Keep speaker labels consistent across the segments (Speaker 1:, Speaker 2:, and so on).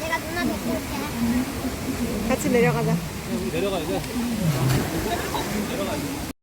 Speaker 1: 내가 누나 데리고 올게.
Speaker 2: 같이 내려가자.
Speaker 3: 내려가야 돼.
Speaker 1: 몇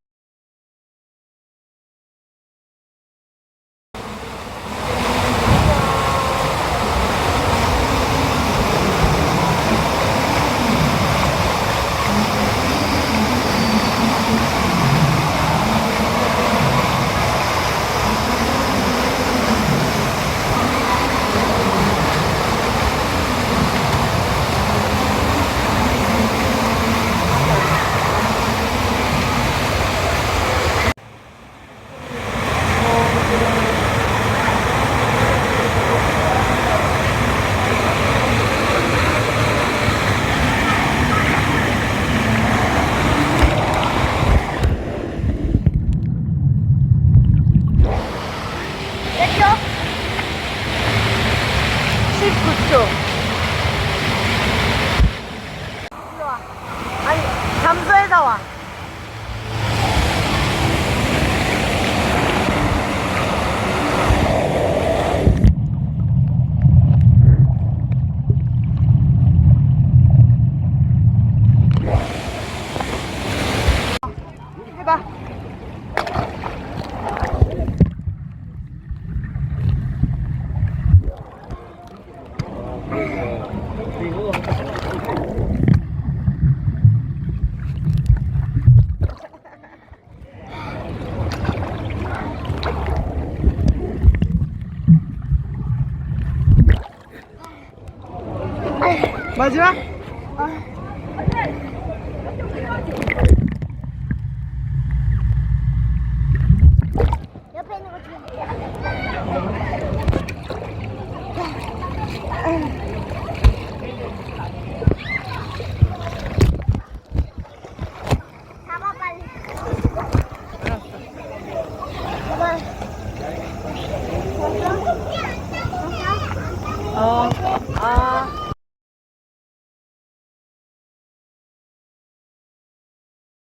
Speaker 2: তো 마지막?
Speaker 1: 옆에 있는 거 좀. 잡아 빨리. 잡아.
Speaker 2: 어, 아.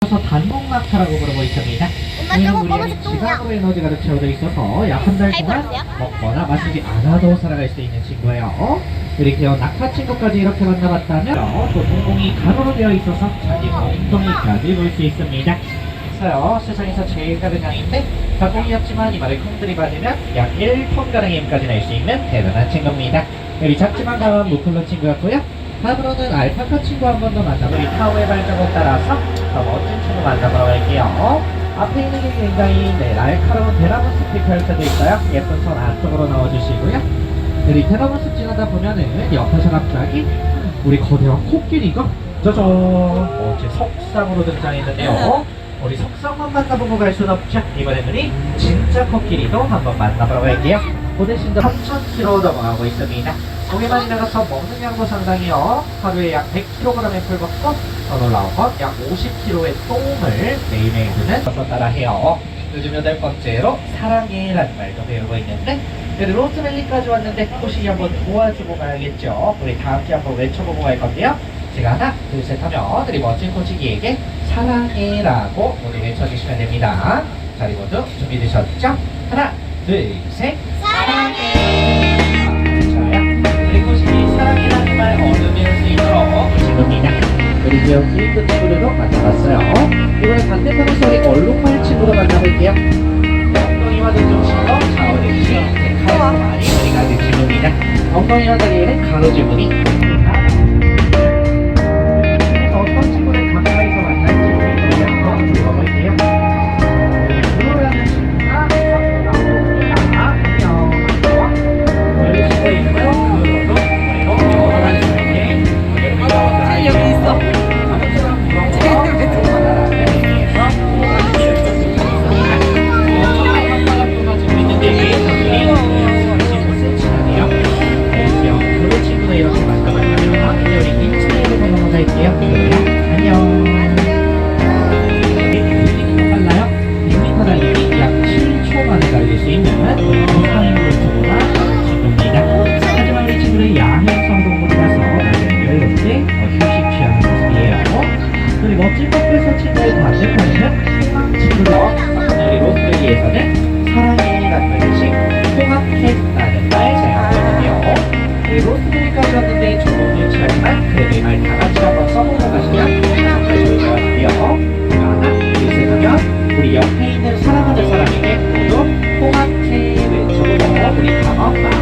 Speaker 4: 그래서 단목낙타라고 부르고 있습니다.
Speaker 1: 엄마 저거
Speaker 4: 우리
Speaker 1: 검은색 똥이야.
Speaker 4: 지각으로 에너지가 채워져 있어서 약 한 달 동안. 먹거나 마시지 않아도 살아갈 수 있는 친구예요. 이렇게 낙타 친구까지 이렇게 만나봤다면 또 동공이 가로로 되어 있어서 자기 엉덩이까지 볼 수 있습니다. 있어요. 세상에서 제일 작은 양인데 가공이 없지만 이마를 콩 들이 받으면 약 1톤 가량의 힘까지 낼 수 있는 대단한 친구입니다. 우리 작지만 강한 무클로 친구였고요. 다음으로는 알파카 친구 한 번 더 만나보고 이 타워의 발자국 따라서 더 멋진 친구 만나보러 갈게요. 앞에 있는 게 굉장히 네, 날카로운 대나무 숲이 펼쳐져 있어요. 예쁜 손 안쪽으로 넣어주시고요. 우리 대나무 숲 지나다 보면은 옆에서 갑자기 우리 거대한 코끼리가 짜잔 멋진 석상으로 등장했는데요. 우리 석상만 만나보고 갈 순 없죠. 이번에는 우리 진짜 코끼리도 한번 만나보러 갈게요. 그 대신 3,000km 넘어가고 있습니다. 고개만 내려서 먹는 양도 상당히요. 하루에 약 100kg의 풀 먹고 더 놀라운 건약 50kg의 똥을 매일매일 드는 것도 따라 해요. 요즘 여덟 번째로 사랑해라는 말도 배우고 있는데 그래도 로스밸리까지 왔는데 호식이 한번 도와주고 가야겠죠. 우리 다 함께 한번 외쳐보고 갈 건데요. 제가 하나, 둘, 셋 하면 우리 멋진 코치기에게 사랑해라고 모두 외쳐주시면 됩니다. 자, 우리 모두 준비되셨죠? 하나, 둘, 셋. 되어 길근 친구들도 만나봤어요. 이번에 반대편 소리 얼룩말 친구도 만나볼게요. 엉덩이와 등중심도 좌우대지, 가슴 많이 우리가 느끼니다 엉덩이와 다리에는 가로지문이 있습니다. off.